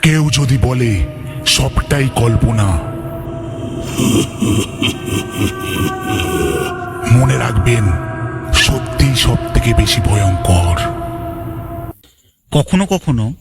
কেউ যদি বলে সবটাই কল্পনা। মনে রাখবেন সত্যি সব থেকে বেশি ভয়ঙ্কর। কখনো কখনো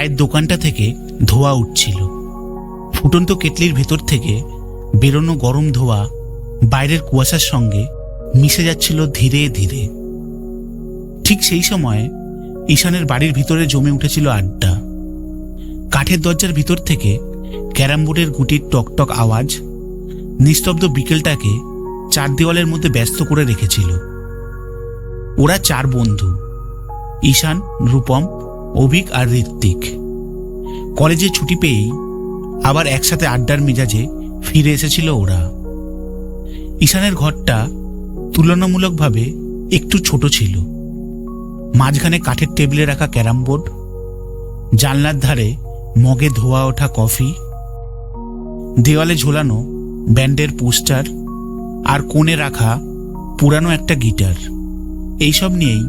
চায়ের দোকানটা থেকে ধোয়া উঠছিল। ফুটন্ত কেটলির ভেতর থেকে বেরোনো গরম ধোয়া বাইরের কুয়াশার সঙ্গে মিশে যাচ্ছিল ধীরে ধীরে। ঠিক সেই সময় ঈশানের বাড়ির ভিতরে জমে উঠেছিল আড্ডা। কাঠের দরজার ভিতর থেকে ক্যারাম বোর্ডের গুটির টকটক আওয়াজ নিস্তব্ধ বিকেলটাকে চার দেওয়ালের মধ্যে ব্যস্ত করে রেখেছিল। ওরা চার বন্ধু, ঈশান, রূপম অভিক আর ঋত্বিক। কলেজে ছুটি পেয়েই আবার একসাথে আড্ডার মেজাজে ফিরে এসেছিল ওরা। ঈশানের ঘরটা তুলনামূলকভাবে একটু ছোট ছিল। মাঝখানে কাঠের টেবিলে রাখা ক্যারাম বোর্ড, জানলার ধারে মগে ধোয়া ওঠা কফি, দেওয়ালে ঝোলানো ব্যান্ডের পোস্টার আর কোণে রাখা পুরানো একটা গিটার। এইসব নিয়েই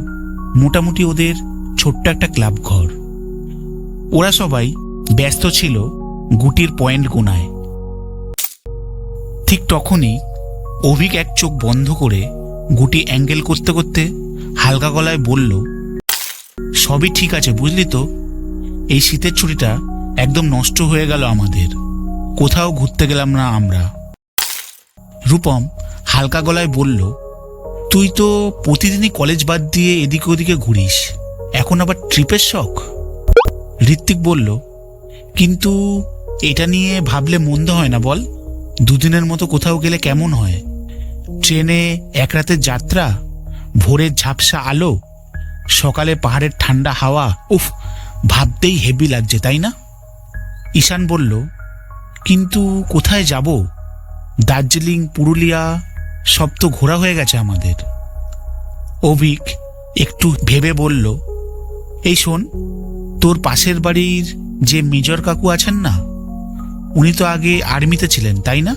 মোটামুটি ওদের ছোট্ট একটা ক্লাব ঘর। ওরা সবাই ব্যস্ত ছিল গুটির পয়েন্ট গোনায়। ঠিক তখনই অভিক এক চোখ বন্ধ করে গুটি অ্যাঙ্গেল করতে করতে হালকা গলায় বলল, সবই ঠিক আছে, বুঝলি তো? এই শীতের ছুটিটা একদম নষ্ট হয়ে গেল আমাদের। কোথাও ঘুরতে গেলাম না আমরা। রূপম হালকা গলায় বলল, তুই তো প্রতিদিনই কলেজ বাদ দিয়ে এদিকে ওদিকে ঘুরিস। এখন আবার ট্রিপের শখ? ঋত্বিক বলল, কিন্তু এটা নিয়ে ভাবলে মন্দ হয় না বল? দুদিনের মতো কোথাও গেলে কেমন হয়? ট্রেনে এক রাতের যাত্রা, ভোরের ঝাপসা আলো, সকালে পাহাড়ের ঠান্ডা হাওয়া, উফ, ভাবতেই হেভি লাগছে, তাই না? ঈশান বলল, কিন্তু কোথায় যাব? দার্জিলিং, পুরুলিয়া, সব তো ঘোরা হয়ে গেছে আমাদের। অভিক একটু ভেবে বলল এই শোন, তোর পাশের বাড়ির যে মেজর কাকু আছেন না, উনি তো আগে আর্মিতে ছিলেন, তাই না?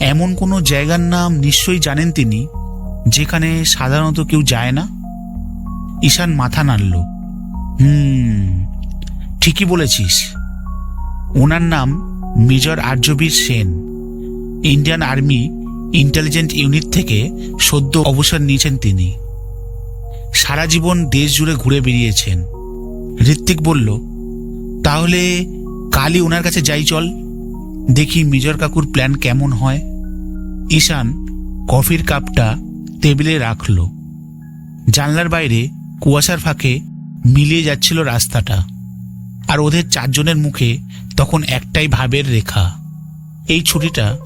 এমন কোনো জায়গার নাম নিশ্চয়ই জানেন তিনি, যেখানে সাধারণত কেউ যায় না? ঈশান মাথা নাড়ল। হুম, ঠিকই বলেছিস। ওনার নাম major Aryabir Sen. Indian army intelligent unit থেকে সদ্য অবসর নিয়েছেন তিনি। সারা জীবন দেশ জুড়ে ঘুরে বেরিয়েছেন ঋত্বিক বলল, তাহলে কালই ওনার কাছে যাই চল, দেখি মেজর কাকুর প্ল্যান কেমন হয়। ঈশান কফির কাপটা টেবিলে রাখল। জানলার বাইরে কুয়াশার ফাঁকে মিলিয়ে যাচ্ছিল রাস্তাটা, আর ওদের চারজনের মুখে তখন একটাই ভাবের রেখা। এই ছুটিটা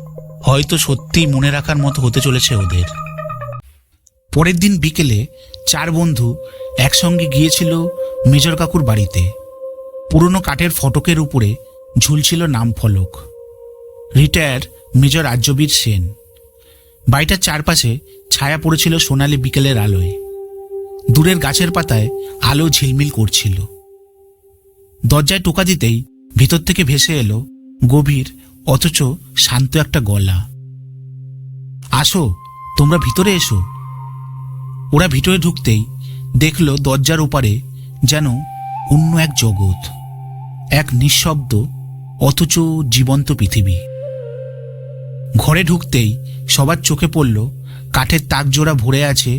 হয়তো সত্যিই মনে রাখার মতো হতে চলেছে ওদের। পরের দিন বিকেলে চার বন্ধু একসঙ্গে গিয়েছিল মেজর কাকুর বাড়িতে। পুরনো কাঠের ফটকের উপরে ঝুলছিল নাম ফলক। Retire major Rajyabir Sen. বাড়িটার চারপাশে ছায়া পড়েছিল সোনালি বিকেলের আলোয়। দূরের গাছের পাতায় আলো ঝিলমিল করছিল। দরজায় টোকা দিতেই ভিতর থেকে ভেসে এলো গভীর, অথচ শান্ত একটা গলা। আসো, তোমরা ভিতরে এসো। ওরা ভিতরে ঢুকতেই দেখল দরজার ওপারে যেন অন্য এক জগৎ, এক নিঃশব্দ, অথচ জীবন্ত পৃথিবী। ঘরে ঢুকতেই সবার চোখে পড়ল কাঠের তাকজোড়া ভরে আছে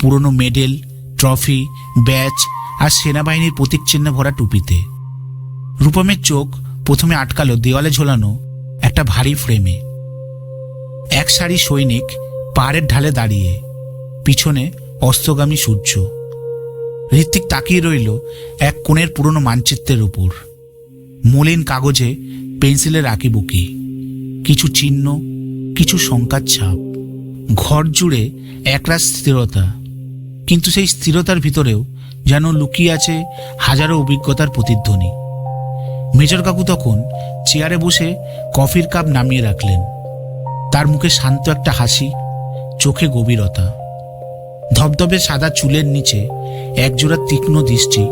পুরনো মেডেল, ট্রফি, ব্যাচ আর সেনাবাহিনীর প্রতীক চিহ্ন ভরা টুপিতে। রূপমের চোখ প্রথমে আটকালো, দেওয়ালে ঝোলানো একটা ভারী ফ্রেমে। এক সারি সৈনিক পাহাড়ের ঢালে দাঁড়িয়ে, পিছনে অস্তগামী সূর্য। ঋত্বিক তাকিয়ে রইল এক কোণের পুরনো মানচিত্রের উপর। মলিন কাগজে পেন্সিলের আঁকিবুকি। কিছু চিহ্ন, কিছু শঙ্কার ছাপ ঘর জুড়ে একরাশ স্থিরতা। কিন্তু সেই স্থিরতার ভিতরেও যেন লুকিয়ে আছে হাজারো অভিজ্ঞতার প্রতিধ্বনি। মেজর কাকু তখন চেয়ারে বসে কফির কাপ নামিয়ে রাখলেন। তার মুখে শান্ত একটা হাসি, চোখে গভীরতা। ধবধবে সাদা চুলের নিচে একজোড়া তীক্ষ্ণ দৃষ্টি,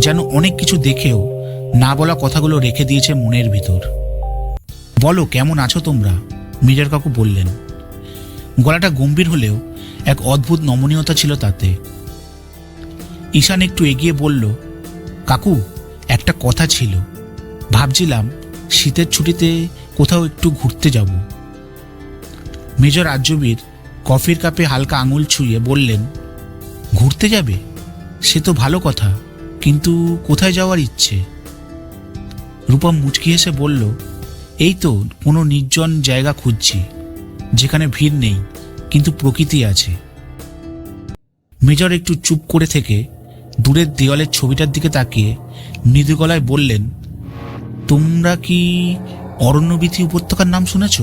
যেন অনেক কিছু দেখেও না বলা কথাগুলো রেখে দিয়েছে মনের ভিতর। বলো, কেমন আছো তোমরা? মেজর কাকু বললেন। গলাটা গম্ভীর হলেও এক অদ্ভুত নমনীয়তা ছিল তাতে। ঈশান একটু এগিয়ে বলল, কাকু, একটা কথা ছিল। ভাবছিলাম শীতের ছুটিতে কোথাও একটু ঘুরতে যাব। মেজর রাজ্যবীর কফির কাপে হালকা আঙুল ছুঁয়ে বললেন, ঘুরতে যাবে? সে তো ভালো কথা, কিন্তু কোথায় যাওয়ার ইচ্ছে? রূপম মুচকি হেসে বলল, এই তো কোনো নির্জন জায়গা খুঁজছি, যেখানে ভিড় নেই, কিন্তু প্রকৃতি আছে। মেজর একটু চুপ করে থেকে দূরের দেওয়ালের ছবিটার দিকে তাকিয়ে মৃদু গলায় বললেন, তোমরা কি অরণ্যবিথি উপত্যকার নাম শুনেছ?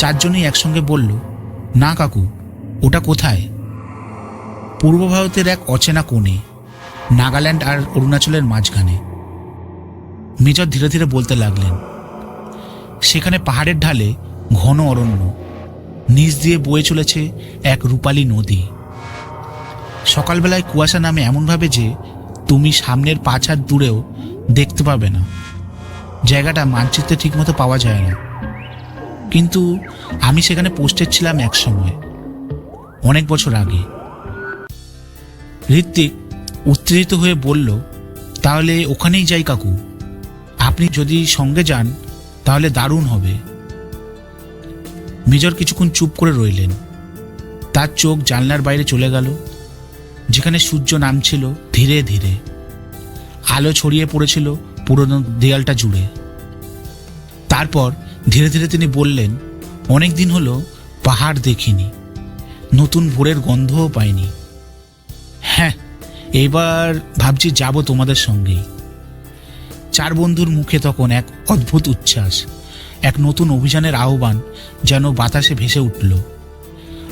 চারজনেই একসঙ্গে বলল না কাকু, ওটা কোথায়? পূর্ব ভারতের এক অচেনা কোণে, নাগাল্যান্ড আর অরুণাচলের মাঝখানে। মেজর ধীরে ধীরে বলতে লাগলেন, সেখানে পাহাড়ের ঢালে ঘন অরণ্য, নিচ দিয়ে বয়ে চলেছে এক রূপালী নদী। সকালবেলায় কুয়াশা নামে এমনভাবে যে তুমি সামনের পাঁচ হাত দূরেও দেখতে পাবে না। জায়গাটা মানচিত্রে ঠিকমতো পাওয়া যায় না। কিন্তু আমি সেখানে পোস্টেড ছিলাম এক সময়, অনেক বছর আগে। ঋত্বিক উত্তেজিত হয়ে বলল, তাহলে ওখানেই যাই কাকু। আপনি যদি সঙ্গে যান, তাহলে দারুণ হবে। মেজর কিছুক্ষণ চুপ করে রইলেন। তার চোখ জানলার বাইরে চলে গেল, যেখানে সূর্য নামছিল ধীরে ধীরে। আলো ছড়িয়ে পড়েছিল পুরনো দেয়ালটা জুড়ে। তারপর ধীরে ধীরে তিনি বললেন, অনেক দিন হলো পাহাড় দেখিনি, নতুন ভোরের গন্ধও পাইনি। হ্যাঁ এবার ভাবছি যাব তোমাদের সঙ্গেই। চার বন্ধুর মুখে তখন এক অদ্ভুত উচ্ছ্বাস, এক নতুন অভিযানের আহ্বান যেন বাতাসে ভেসে উঠল।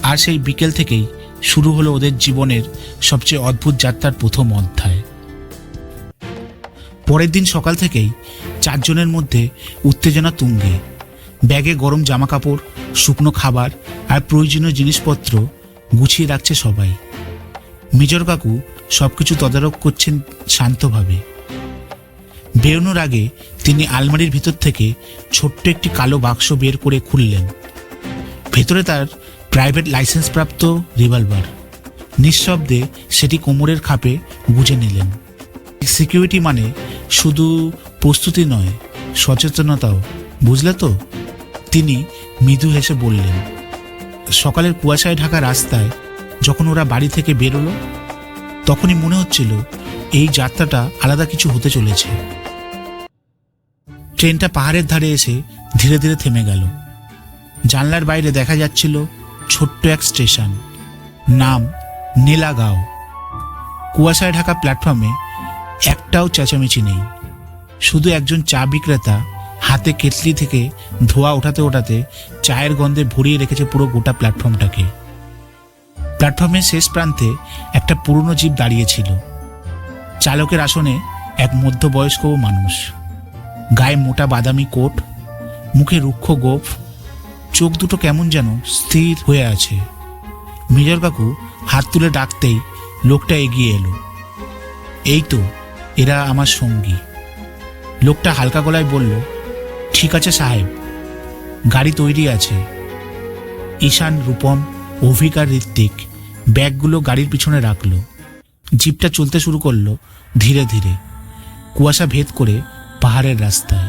আর সেই বিকেল থেকেই শুরু হলো ওদের জীবনের সবচেয়ে অদ্ভুত যাত্রার প্রথম অধ্যায়। পরের দিন সকাল থেকেই চারজনের মধ্যে উত্তেজনা তুঙ্গে। ব্যাগে গরম জামা কাপড় শুকনো খাবার আর প্রয়োজনীয় জিনিসপত্র গুছিয়ে রাখছে সবাই। মেজর কাকু সবকিছু তদারক করছেন শান্তভাবে। বেরোনোর আগে তিনি আলমারির ভিতর থেকে ছোট্ট একটি কালো বাক্স বের করে খুললেন। ভেতরে তার প্রাইভেট লাইসেন্সপ্রাপ্ত রিভলভার। নিঃশব্দে সেটি কোমরের খাপে গুজে নিলেন। সিকিউরিটি মানে শুধু প্রস্তুতি নয়, সচেতনতাও। বুঝলে তো? তিনি মৃদু হেসে বললেন, সকালের কুয়াশায় ঢাকা রাস্তায় যখন ওরা বাড়ি থেকে বেরোলো, তখনই মনে হচ্ছিল এই যাত্রাটা আলাদা কিছু হতে চলেছে। ট্রেনটা পাহাড়ের ধারে এসে ধীরে ধীরে থেমে গেল। জানলার বাইরে দেখা যাচ্ছিল ছোট্ট এক স্টেশন, নাম নীলাগাঁও। কুয়াশায় ঢাকা প্ল্যাটফর্মে একটাও চেঁচামেচি নেই। শুধু একজন চা বিক্রেতা হাতে কেটলি থেকে ধোয়া ওঠাতে ওঠাতে চায়ের গন্ধে ভরিয়ে রেখেছে পুরো গোটা প্ল্যাটফর্মটাকে। প্ল্যাটফর্মের শেষ প্রান্তে একটা পুরনো জিপ দাঁড়িয়েছিল চালকের আসনে এক মধ্যবয়স্ক মানুষ। গায়ে মোটা বাদামি কোট, মুখে রুক্ষ গোফ, চোখ দুটো কেমন যেন স্থির হয়ে আছে। মেজর কাকু হাত তুলে ডাকতেই লোকটা এগিয়ে এলো। এই তো, এরা আমার সঙ্গী। লোকটা হালকা গলায় বলল ঠিক আছে সাহেব। গাড়ি তৈরি আছে। ঈশান, রূপম, অভিক আর ঋত্বিক ব্যাগগুলো গাড়ির পিছনে রাখল। জিপটা চলতে শুরু করল ধীরে ধীরে। কুয়াশা ভেদ করে পাহাড়ের রাস্তায়।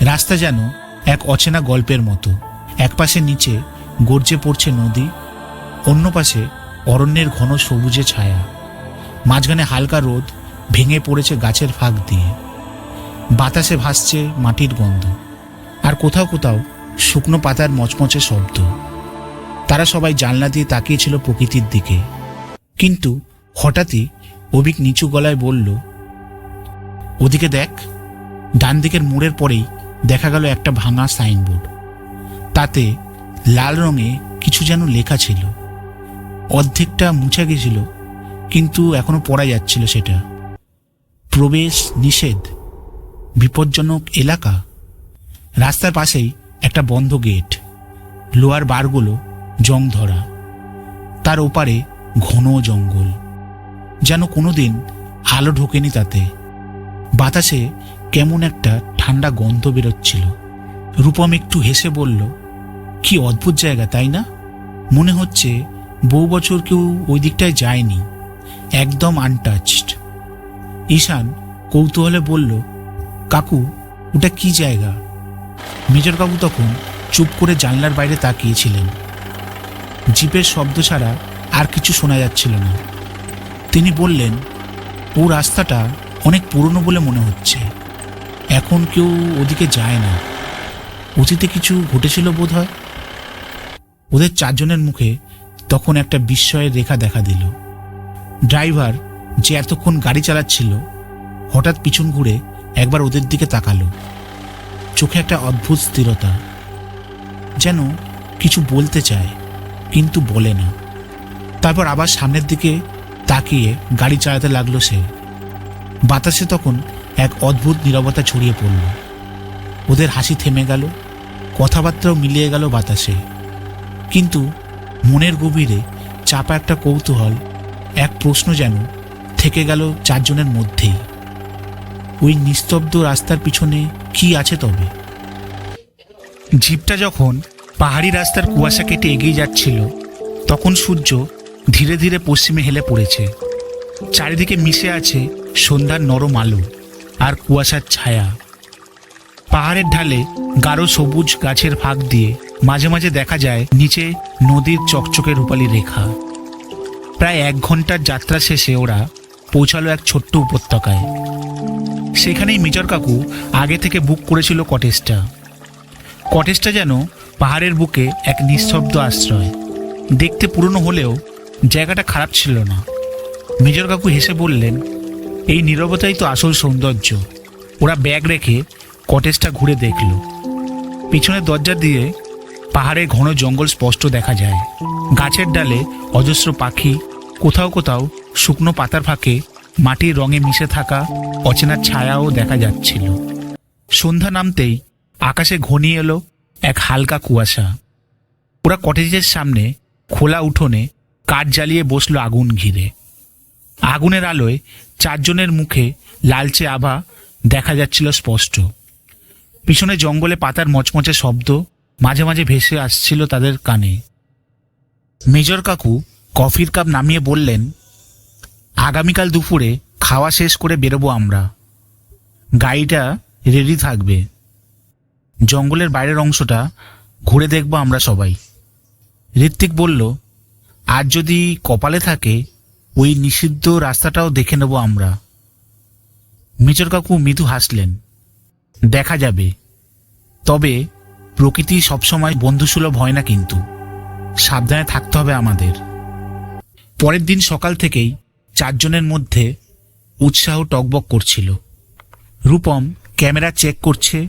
রাস্তা যেন এক অচেনা গল্পের মতো। এক পাশে নিচে গর্জে পড়ছে নদী, অন্য পাশে অরণ্যের ঘন সবুজে ছায়া। মাঝখানে হালকা রোদ ভেঙে পড়েছে গাছের ফাঁক দিয়ে। বাতাসে ভাসছে মাটির গন্ধ। আর কোথাও কোথাও শুকনো পাতার মচমচে শব্দ। তারা সবাই জানলা দিয়ে তাকিয়েছিল প্রকৃতির দিকে। কিন্তু হঠাৎই অভিক নিচু গলায় বলল, ওদিকে দেখ ডান দিকের মোড়ের পরেই দেখা গেল একটা ভাঙা সাইনবোর্ড। তাতে লাল রঙে কিছু যেন লেখা ছিল। অর্ধেকটা মুছে গেছিল, কিন্তু এখনও পড়া যাচ্ছিল সেটা। প্রবেশ নিষেধ। বিপজ্জনক এলাকা। রাস্তার পাশেই একটা বন্ধ গেট, লোহার বারগুলো জং ধরা তার ওপারে ঘন জঙ্গল। যেন কোনোদিন আলো ঢোকেনি তাতে। বাতাসে কেমন একটা ঠান্ডা গন্ধ বেরোচ্ছিল। রূপম একটু হেসে বলল, কি অদ্ভুত জায়গা, তাই না? মনে হচ্ছে বহু বছর কেউ ওই দিকটায় যায়নি। একদম আনটাচড ঈশান কৌতূহলে বলল কাকু, ওটা কি জায়গা? মেজর কাকু তখন চুপ করে জানলার বাইরে তাকিয়েছিলেন। জিপের শব্দ ছাড়া আর কিছু শোনা যাচ্ছিল না। তিনি বললেন, ও রাস্তাটা অনেক পুরনো বলে মনে হচ্ছে। এখন কেউ ওদিকে যায় না। অতীতে কিছু ঘটেছিল বোধ হয় ওদের চারজনের মুখে তখন একটা বিস্ময়ের রেখা দেখা দিল। ড্রাইভার যে এতক্ষণ গাড়ি চালাচ্ছিল, হঠাৎ পিছন ঘুরে একবার ওদের দিকে তাকালো। চোখে একটা অদ্ভুত স্থিরতা, যেন কিছু বলতে চায়, কিন্তু বলে না। তারপর আবার সামনের দিকে তাকিয়ে গাড়ি চালাতে লাগল সে। বাতাসে তখন এক অদ্ভুত নীরবতা ছড়িয়ে পড়ল। ওদের হাসি থেমে গেল, কথাবার্তাও মিলিয়ে গেল বাতাসে। কিন্তু মনের গভীরে চাপা একটা কৌতূহল, এক প্রশ্ন যেন থেকে গেল চারজনের মধ্যেই। ওই নিস্তব্ধ রাস্তার পিছনে কি আছে তবে? জিপটা যখন পাহাড়ি রাস্তার কুয়াশা কেটে এগিয়ে যাচ্ছিল, তখন সূর্য ধীরে ধীরে পশ্চিমে হেলে পড়েছে। চারিদিকে মিশে আছে সন্ধ্যার নরম আলো আর কুয়াশার ছায়া। পাহাড়ের ঢালে গাঢ় সবুজ গাছের ফাঁক দিয়ে মাঝে মাঝে দেখা যায় নিচে নদীর চকচকে রূপালী রেখা। প্রায় এক ঘণ্টার যাত্রা শেষে ওরা পৌঁছালো এক ছোট্ট উপত্যকায়। সেখানেই মেজর কাকু আগে থেকে বুক করেছিল কটেজটা। কটেজটা যেন পাহাড়ের বুকে এক নিঃশব্দ আশ্রয়। দেখতে পুরনো হলেও জায়গাটা খারাপ ছিল না। মেজর কাকু হেসে বললেন, এই নীরবতাই তো আসল সৌন্দর্য। ওরা ব্যাগ রেখে কটেজটা ঘুরে দেখল। পিছনের দরজা দিয়ে পাহাড়ের ঘন জঙ্গল স্পষ্ট দেখা যায়। গাছের ডালে অজস্র পাখি কোথাও কোথাও শুকনো পাতার ফাঁকে মাটির রঙে মিশে থাকা অচেনা ছায়াও দেখা যাচ্ছিল। সন্ধ্যা নামতেই আকাশে ঘনিয়ে এলো এক হালকা কুয়াশা। ওরা কটেজের সামনে খোলা উঠোনে কাঠ জ্বালিয়ে বসল আগুন ঘিরে। আগুনের আলোয় চারজনের মুখে লালচে আভা দেখা যাচ্ছিল স্পষ্ট। পিছনে জঙ্গলে পাতার মচমচে শব্দ মাঝে মাঝে ভেসে আসছিল তাদের কানে। মেজর কাকু কফির কাপ নামিয়ে বললেন আগামীকাল দুপুরে খাওয়া শেষ করে বেরোবো আমরা। গাড়িটা রেডি থাকবে। জঙ্গলের বাইরের অংশটা ঘুরে দেখব আমরা সবাই। ঋত্বিক বলল, আর যদি কপালে থাকে, ওই নিষিদ্ধ রাস্তাটাও দেখে নেব আমরা। মেজর কাকু মৃদু হাসলেন, দেখা যাবে। তবে প্রকৃতি সবসময় বন্ধুসুলভ হয় না কিন্তু। সাবধানে থাকতে হবে আমাদের। পরের দিন সকাল থেকেই চারজনের মধ্যে উৎসাহ টকবক করছিল। রূপম ক্যামেরা চেক করছে,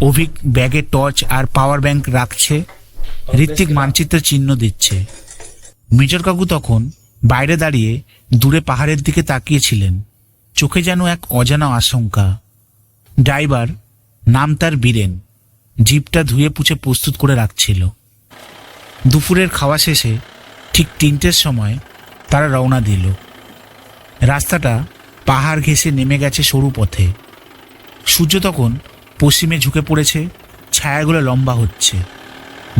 অভিক ব্যাগে টর্চ আর পাওয়ার ব্যাংক রাখছে, ঋত্বিক মানচিত্রে চিহ্ন দিচ্ছে। মেজর কাকু তখন বাইরে দাঁড়িয়ে দূরে পাহাড়ের দিকে তাকিয়েছিলেন। চোখে যেন এক অজানা আশঙ্কা। ড্রাইভার নাম তার বীরেন, জিপটা ধুয়ে পুছে প্রস্তুত করে রাখছিল। দুপুরের খাওয়া শেষে ঠিক তিনটের সময় তারা রওনা দিল। রাস্তাটা পাহাড় ঘেঁষে নেমে গেছে সরু পথে। সূর্য তখন পশ্চিমে ঝুঁকে পড়েছে, ছায়াগুলো লম্বা হচ্ছে।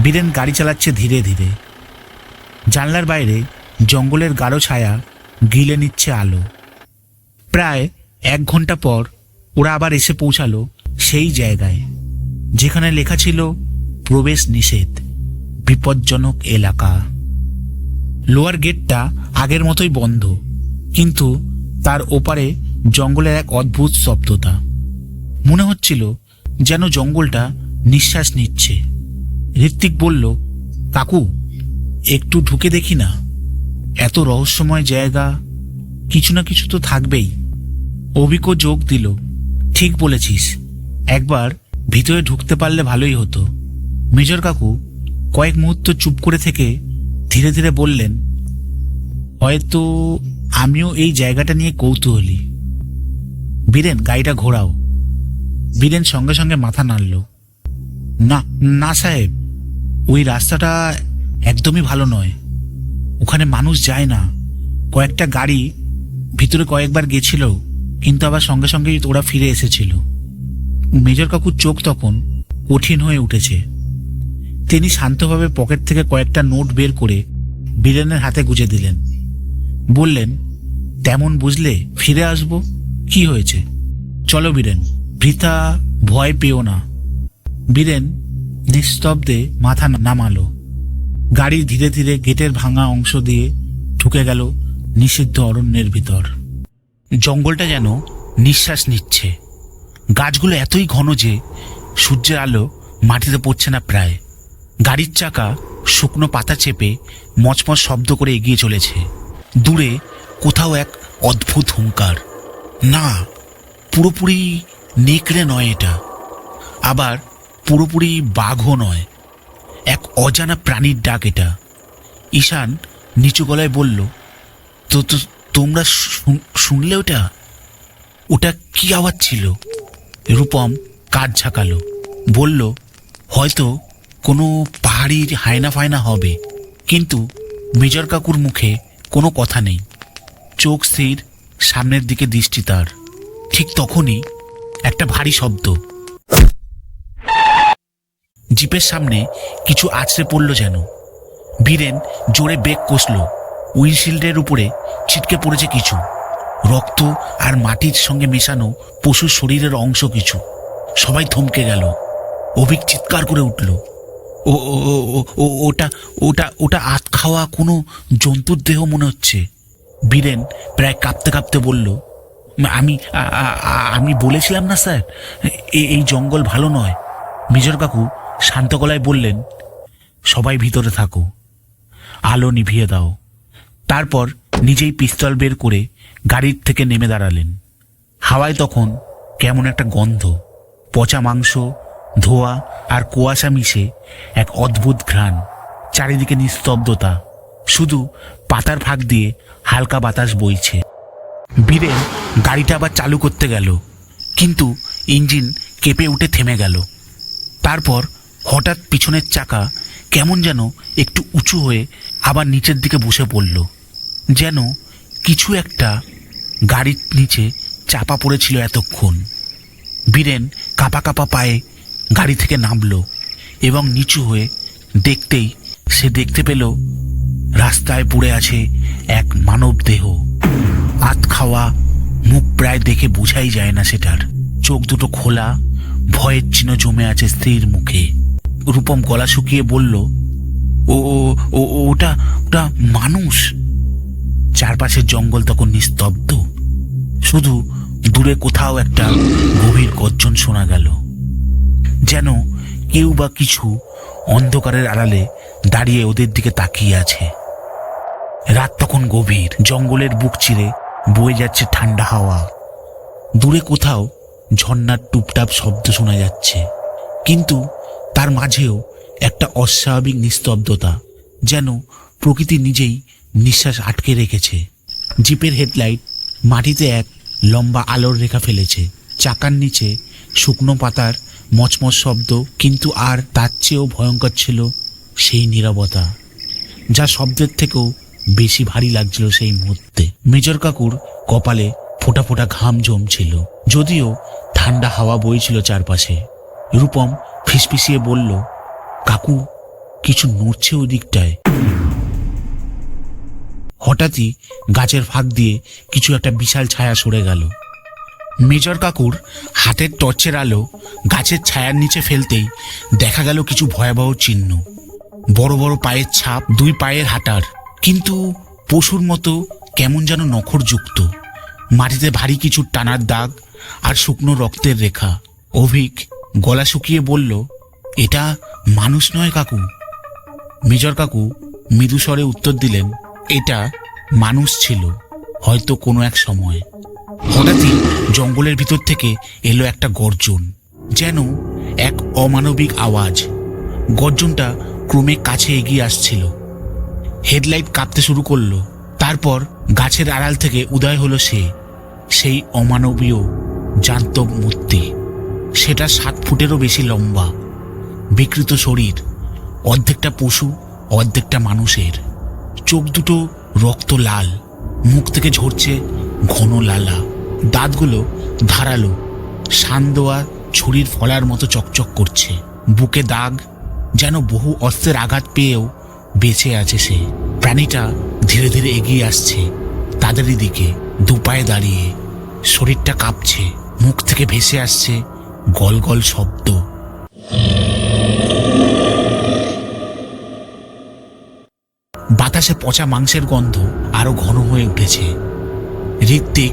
বীরেন গাড়ি চালাচ্ছে ধীরে ধীরে। জানলার বাইরে জঙ্গলের গাঢ় ছায়া গিলে নিচ্ছে আলো। প্রায় এক ঘণ্টা পর ওরা আবার এসে পৌঁছালো সেই জায়গায়, যেখানে লেখা ছিল, প্রবেশ নিষেধ, বিপজ্জনক এলাকা। লোয়ার গেটটা আগের মতোই বন্ধ। কিন্তু তার ওপারে জঙ্গলের এক অদ্ভুত শব্দতা মনে হচ্ছিল যেন জঙ্গলটা নিঃশ্বাস নিচ্ছে। ঋত্বিক বলল, কাকু, একটু ঢুকে দেখি না। এত রহস্যময় জায়গা, কিছু না কিছু তো থাকবেই। অভিজ্ঞ যোগ দিল, ঠিক বলেছিস, একবার ভিতরে ঢুকতে পারলে ভালোই হতো। মেজর কাকু কয়েক মুহূর্ত চুপ করে থেকে ধীরে ধীরে বললেন, হয়তো আমিও এই জায়গাটা নিয়ে কৌতূহলী। বীরেন, গাড়িটা ঘোরাও। বীরেন সঙ্গে সঙ্গে মাথা নাড়ল। না না সাহেব, ওই রাস্তাটা একদমই ভালো নয়। ওখানে মানুষ যায় না। কয়েকটা গাড়ি ভিতরে কয়েকবার গেছিল, কিন্তু আবার সঙ্গে সঙ্গেই ওরা ফিরে এসেছিল। মেজর কাকুর চোখ তখন কঠিন হয়ে উঠেছে। তিনি শান্তভাবে পকেট থেকে কয়েকটা নোট বের করে বীরেনের হাতে গুজে দিলেন। বললেন তেমন বুঝলে ফিরে আসব। কি হয়েছে? চলো বীরেন বৃথা ভয় পেও না। বীরেন নিস্তব্ধে মাথা নামালো। গাড়ি ধীরে ধীরে গেটের ভাঙা অংশ দিয়ে ঢুকে গেল নিষিদ্ধ অরণ্যের ভিতর। জঙ্গলটা যেন নিঃশ্বাস নিচ্ছে। গাছগুলো এতই ঘন যে সূর্যের আলো মাটিতে পড়ছে না প্রায়। গাড়ির চাকা শুকনো পাতা চেপে মচমচ শব্দ করে এগিয়ে চলেছে। দূরে কোথাও এক অদ্ভুত হুঙ্কার। না, পুরোপুরি নেকড়ে নয় এটা। আবার পুরোপুরি বাঘও নয়। এক অজানা প্রাণীর ডাক এটা। ঈশান নিচু গলায় বলল, তো তো, তোমরা শুনলে ওটা? ওটা কি আওয়াজ ছিল? রূপম কাজ ঝাঁকালো, বলল, হয়তো কোনো পাহাড়ির হায়না ফায়না হবে, কিন্তু মেজর কাকুর মুখে কোনো কথা নেই। চোখ স্থির, সামনের দিকে দৃষ্টি তার। ঠিক তখনই একটা ভারী শব্দ। জিপের সামনে কিছু আছড়ে পড়ল যেন। বীরেন জোরে বেগ কষল। উইন্ডশিল্ডের উপরে ছিটকে পড়েছে কিছু। রক্ত আর মাটির সঙ্গে মেশানো পশুর শরীরের অংশ কিছু। সবাই থমকে গেল। অভিক চিৎকার করে উঠল। ও ওটা ওটা ওটা আত খাওয়া কোনো জন্তুর দেহ মনে হচ্ছে। বীরেন প্রায় কাঁপতে কাঁপতে বলল আমি আমি বলেছিলাম না স্যার এই জঙ্গল ভালো নয়। মেজর কাকু শান্ত গলায় বললেন, সবাই ভিতরে থাকো, আলো নিভিয়ে দাও। তারপর নিজেই পিস্তল বের করে গাড়ির থেকে নেমে দাঁড়ালেন। হাওয়ায় তখন কেমন একটা গন্ধ, পচা মাংস, ধোয়া আর কুয়াশা মিশে এক অদ্ভুত ঘ্রাণ, চারিদিকে নিস্তব্ধতা। শুধু পাতার ফাঁক দিয়ে হালকা বাতাস বইছে। বীরেন গাড়িটা আবার চালু করতে গেল। কিন্তু ইঞ্জিন কেঁপে উঠে থেমে গেল। তারপর হঠাৎ পিছনের চাকা কেমন যেন একটু উঁচু হয়ে আবার নিচের দিকে বসে পড়ল। যেন কিছু একটা গাড়ির নিচে চাপা পড়েছিল এতক্ষণ। বীরেন কাপা কাপা পায়ে গাড়ি থেকে নামলো এবং নিচু হয়ে দেখতেই সে দেখতে পেল রাস্তায় পড়ে আছে এক মানব দেহ। আত খাওয়া মুখ প্রায় দেখে বোঝাই যায় না সেটার। চোখ দুটো খোলা, ভয়ের চিহ্ন জমে আছে স্ত্রীর মুখে। রূপম গলা শুকিয়ে বলল ও, ও- ওটা ওটা মানুষ? চারপাশের জঙ্গল তখন নিস্তব্ধ। শুধু দূরে কোথাও একটা গভীর গর্জন শোনা গেল। যেন কেউ বা কিছু অন্ধকারের আড়ালে দাঁড়িয়ে ওদের দিকে তাকিয়ে আছে। রাত তখন গভীর, জঙ্গলের বুক চিরে বয়ে যাচ্ছে ঠান্ডা হাওয়া। দূরে কোথাও ঝর্নার টুপটাপ শব্দ শোনা যাচ্ছে। কিন্তু তার মাঝেও একটা অস্বাভাবিক নিস্তব্ধতা, যেন প্রকৃতি নিজেই নিঃশ্বাস আটকে রেখেছে। জিপের হেডলাইট মাটিতে এক লম্বা আলোর রেখা ফেলেছে। চাকার নিচে শুকনো পাতার মচমচ শব্দ, কিন্তু আর তার চেয়েও ভয়ঙ্কর ছিল সেই নীরবতা, যা শব্দের থেকেও বেশি ভারী লাগছিল সেই মুহূর্তে। মেজর কাকুর কপালে ফোটা ফোটা ঘাম জমছিল। যদিও ঠান্ডা হাওয়া বইছিল চারপাশে। রূপম ফিসফিসিয়ে বলল, কাকু, কিছু নড়ছে ওই দিকটায় হঠাৎই গাছের ফাঁক দিয়ে কিছু একটা বিশাল ছায়া সরে গেল। মেজর কাকুর হাতের টর্চের আলো গাছের ছায়ার নিচে ফেলতেই দেখা গেল কিছু ভয়াবহ চিহ্ন। বড় বড় পায়ের ছাপ দুই পায়ের হাঁটার কিন্তু পশুর মতো কেমন যেন নখরযুক্ত। মাটিতে ভারী কিছু টানার দাগ আর শুকনো রক্তের রেখা। অভিক গলা শুকিয়ে বলল, এটা মানুষ নয় কাকু। মেজর কাকু মৃদুস্বরে উত্তর দিলেন, এটা মানুষ ছিল, হয়তো কোনো এক সময়। হঠাৎই জঙ্গলের ভিতর থেকে এলো একটা গর্জন, যেন এক অমানবিক আওয়াজ। গর্জনটা ক্রমে কাছে এগিয়ে আসছিল। হেডলাইট কাঁপতে শুরু করল। তারপর গাছের আড়াল থেকে উদয় হলো সে, সেই অমানবীয় জান্তব মূর্তি। সেটা সাত ফুটেরও বেশি লম্বা, বিকৃত শরীর, অর্ধেকটা পশু, অর্ধেকটা মানুষের। চোখ দুটো রক্ত লাল, মুখ থেকে ঝরছে ঘন লালা। দাঁতগুলো ধারালো শান দেওয়া ছুরির ফলার মতো চকচক করছে। বুকে দাগ, যেন বহু অস্ত্রের আঘাত পেয়েও বেঁচে আছে সে। প্রাণীটা ধীরে ধীরে এগিয়ে আসছে। তাদেরই দিকে দুপায়ে দাঁড়িয়ে শরীরটা কাঁপছে। মুখ থেকে ভেসে আসছে গল গল শব্দ। বাতাসে পচা মাংসের গন্ধ আরও ঘন হয়ে উঠেছে। ঋত্বিক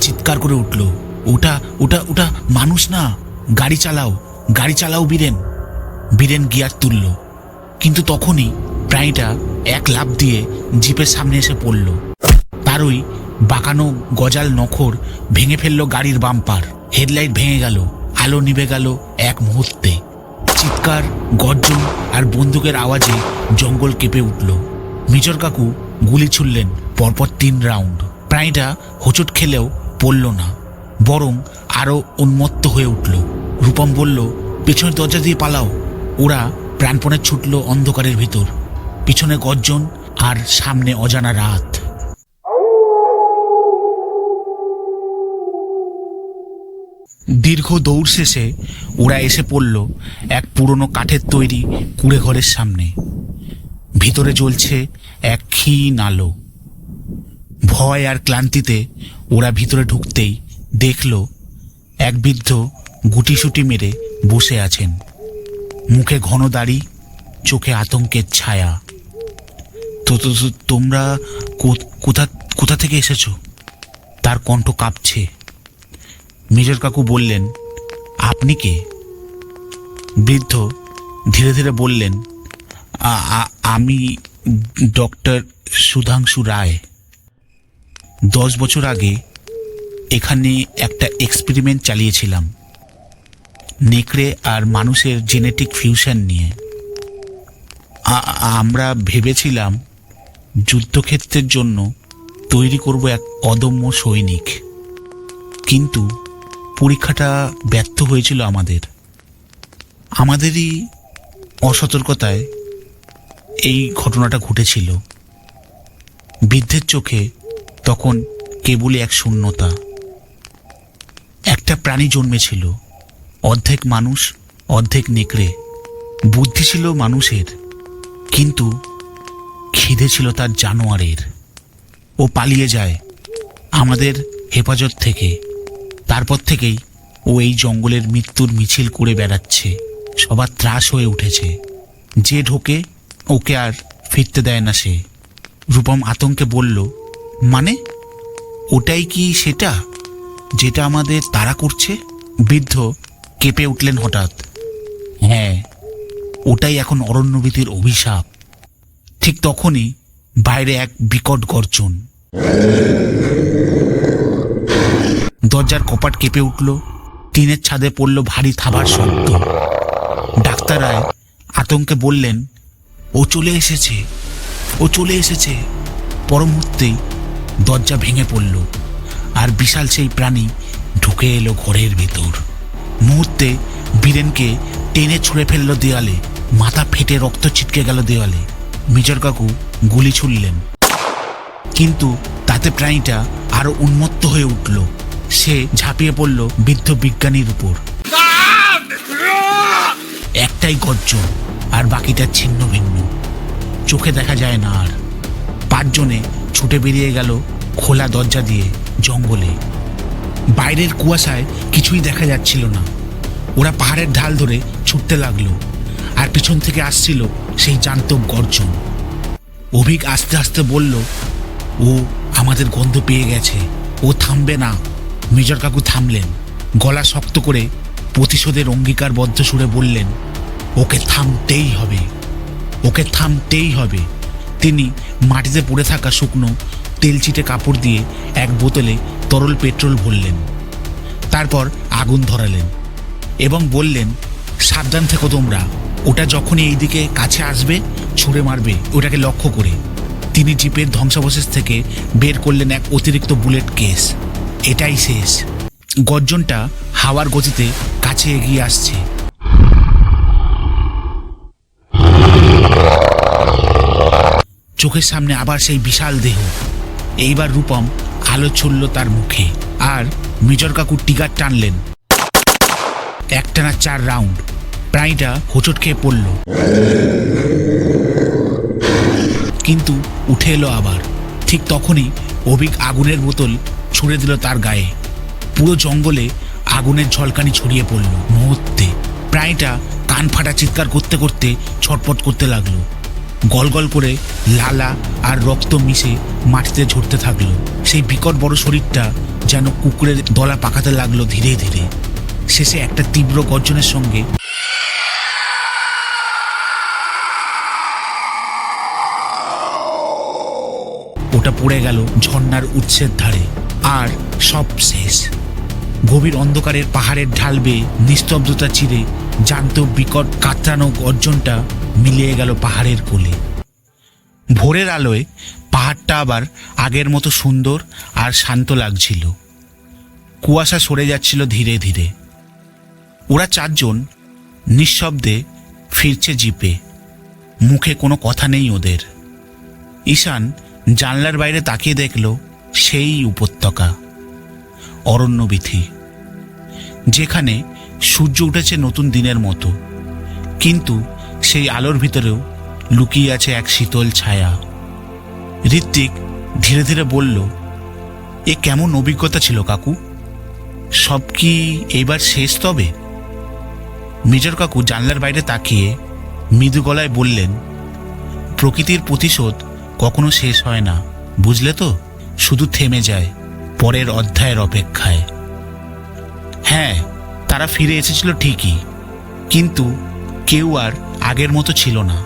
চিৎকার করে উঠল, ওটা ওটা ওটা মানুষ না। গাড়ি চালাও গাড়ি চালাও বীরেন। বীরেন গিয়ার তুলল। কিন্তু তখনই প্রাণীটা এক লাফ দিয়ে জিপের সামনে এসে পড়ল। তারই বাঁকানো গজাল নখর ভেঙে ফেলল গাড়ির বাম্পার। হেডলাইট ভেঙে গেল, আলো নিভে গেল এক মুহূর্তে। চিৎকার, গর্জন আর বন্দুকের আওয়াজে জঙ্গল কেঁপে উঠল। মেজর কাকু গুলি ছুড়লেন পরপর তিন রাউন্ড। প্রাণীটা হোঁচট খেলেও পড়ল না, বরং আরও উন্মত্ত হয়ে উঠল। রূপম বলল, পেছনের দরজা দিয়ে পালাও। ওরা প্রাণপণে ছুটল অন্ধকারের ভিতর। পিছনে গর্জন আর সামনে অজানা রাত। দীর্ঘ দৌড় শেষে ওরা এসে পড়ল এক পুরনো কাঠের তৈরি কুড়ে ঘরের সামনে। ভিতরে জ্বলছে এক ক্ষীণ আলো। ভয় আর ক্লান্তিতে ওরা ভিতরে ঢুকতেই দেখল এক বৃদ্ধ গুটিসুটি মেরে বসে আছেন। মুখে ঘন দাড়ি, চোখে আতঙ্কের ছায়া। তো তোমরা কোথা কোথা থেকে এসেছ? তার কণ্ঠ কাঁপছে। মেজর কাকু বললেন, আপনি কে? বৃদ্ধ ধীরে ধীরে বললেন, "আ- আ- আমি ডক্টর সুধাংশু রায়। দশ বছর আগে এখানে একটা এক্সপেরিমেন্ট চালিয়েছিলাম, নেকড়ে আর মানুষের জেনেটিক ফিউশন নিয়ে। আমরা ভেবেছিলাম যুদ্ধক্ষেত্রের জন্য তৈরি করব এক অদম্য সৈনিক। কিন্তু পরীক্ষাটা ব্যর্থ হয়েছিল আমাদের। আমাদেরই অসতর্কতায় এই ঘটনাটা ঘটেছিল। বৃদ্ধের চোখে তখন কেবলই এক শূন্যতা। একটা প্রাণী জন্মেছিল, অর্ধেক মানুষ, অর্ধেক নেকড়ে। বুদ্ধি ছিল মানুষের, কিন্তু খিদে ছিল তার জানোয়ারের। ও পালিয়ে যায় আমাদের হেফাজত থেকে। তারপর থেকেই ও এই জঙ্গলের মৃত্যুর মিছিল করে বেড়াচ্ছে। সবার ত্রাস হয়ে উঠেছে। যে ঢোকে ওকে আর ফিরতে দেয় না সে। রূপম আতঙ্কে বলল মানে? ওটাই কি সেটা যেটা আমাদের তাড়া করছে? বৃদ্ধ কেঁপে উঠলেন হঠাৎ। হ্যাঁ ওটাই এখন অরণ্যবীতির অভিশাপ। ঠিক তখনই বাইরে এক বিকট গর্জন। দরজার কপাট কেঁপে উঠল, টিনের ছাদে পড়ল ভারী থাবার শব্দ। ডাক্তার রায় আতঙ্কে বললেন, ও চলে এসেছে, ও চলে এসেছে। পর মুহূর্তেই দরজা ভেঙে পড়ল, আর বিশাল সেই প্রাণী ঢুকে এলো ঘরের ভেতর। মুহূর্তে বীরেনকে টেনে ছুঁড়ে ফেলল দেওয়ালে মাথা ফেটে রক্ত ছিটকে গেল দেওয়ালে মেজর কাকু গুলি ছুড়লেন। কিন্তু তাতে প্রাণীটা আরও উন্মত্ত হয়ে উঠল। সে ঝাঁপিয়ে পড়ল বৃদ্ধ বিজ্ঞানীর উপর। একটাই গর্জন আর বাকিটা ছিন্ন ভিন্ন। চোখে দেখা যায় না আর। পাঁচজনে ছুটে বেরিয়ে গেল খোলা দরজা দিয়ে জঙ্গলে। বাইরের কুয়াশায় কিছুই দেখা যাচ্ছিল না। ওরা পাহাড়ের ঢাল ধরে ছুটতে লাগল। আর পিছন থেকে আসছিল সেই জান্তব গর্জন। অভিক আস্তে আস্তে বলল, ও আমাদের গন্ধ পেয়ে গেছে। ও থামবে না। মেজর কাকু থামলেন, গলা শক্ত করে প্রতিশোধের অঙ্গীকারবদ্ধ সুরে বললেন, ওকে থামতেই হবে, ওকে থামতেই হবে। তিনি মাটিতে পড়ে থাকা শুকনো, তেলচিটে কাপড় দিয়ে এক বোতলে তরল পেট্রোল ভরলেন। তারপর আগুন ধরালেন এবং বললেন, সাবধান থেকো তোমরা ওটা যখনই এইদিকে কাছে আসবে, ছুঁড়ে মারবে। ওটাকে লক্ষ্য করে তিনি জিপের ধ্বংসাবশেষ থেকে বের করলেন এক অতিরিক্ত বুলেট কেস। এটাই শেষ। গর্জনটা হাওয়ার গতিতে কাছে এগিয়ে আসছে। চোখের সামনে আবার সেই বিশাল দেহ। এইবার রূপম আলো ছুড়ল তার মুখে আর মেজর কাকু টিগার টানলেন। একটানা চার রাউন্ড। প্রাণীটা হোঁচট খেয়ে পড়ল। কিন্তু উঠে এলো আবার। ঠিক তখনই অভিক আগুনের বোতল ছুঁড়ে দিল তার গায়ে। পুরো জঙ্গলে আগুনের ঝলকানি ছড়িয়ে পড়ল। মুহূর্তে প্রাণীটা কান ফাটা চিৎকার করতে করতে ছটপট করতে লাগল। গলগল করে লালা আর রক্ত মিশে মাটিতে ঝরতে থাকল। সেই বিকট বড় শরীরটা যেন কুকুরের দলা পাকাতে লাগল ধীরে ধীরে। শেষে একটা তীব্র গর্জনের সঙ্গে ওটা পড়ে গেল ঝর্ণার উৎসের ধারে। আর সব শেষ। গভীর অন্ধকারের পাহাড়ের ঢাল বেয়ে নিস্তব্ধতা চিরে জান্ত বিকট কাতরানো গর্জনটা মিলিয়ে গেল পাহাড়ের কোলে। ভোরের আলোয় পাহাড়টা আবার আগের মতো সুন্দর আর শান্ত লাগছিল। কুয়াশা সরে যাচ্ছিল ধীরে ধীরে। ওরা চারজন নিঃশব্দে ফিরছে জিপে। মুখে কোনো কথা নেই ওদের। ঈশান জানলার বাইরে তাকিয়ে দেখল সেই উপত্যকা, অরণ্যবিথি, যেখানে সূর্য উঠেছে নতুন দিনের মতো, কিন্তু সেই আলোর ভিতরেও লুকিয়ে আছে এক শীতল ছায়া। ঋত্বিক ধীরে ধীরে বলল, এ কেমন অভিজ্ঞতা ছিল কাকু? সব কি এইবার শেষ তবে? মেজর কাকু জানলার বাইরে তাকিয়ে মৃদু গলায় বললেন, প্রকৃতির প্রতিশোধ কখনো শেষ হয় না, বুঝলে তো? শুধু থেমে যায়, পরের অধ্যায়ের অপেক্ষায়। হ্যাঁ তারা ফিরে এসেছিল ঠিকই, কিন্তু কেউ আর আগের মতো ছিল না।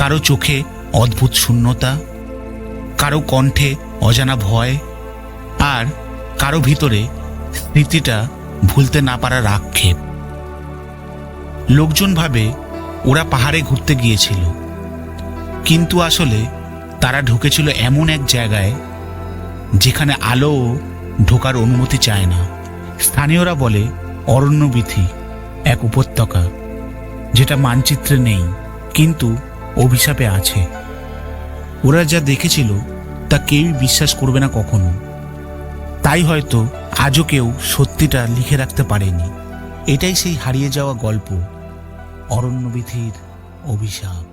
কারও চোখে অদ্ভুত শূন্যতা, কারও কণ্ঠে অজানা ভয়, আর কারও ভিতরে স্মৃতিটা ভুলতে না পারার আক্ষেপ। লোকজন ভাবে ওরা পাহাড়ে ঘুরতে গিয়েছিল, কিন্তু আসলে তারা ঢুকেছিল এমন এক জায়গায় যেখানে আলো ঢোকার অনুমতি চায় না। স্থানীয়রা বলে, অরণ্যবিথি, এক উপত্যকা, যেটা মানচিত্রে নেই, কিন্তু অভিশাপে আছে। ওরা যা দেখেছিল, তা কেউই বিশ্বাস করবে না কখনো। তাই হয়তো আজও কেউ সত্যিটা লিখে রাখতে পারেনি। এটাই সেই হারিয়ে যাওয়া গল্প অরণ্যবিধির অভিশাপ।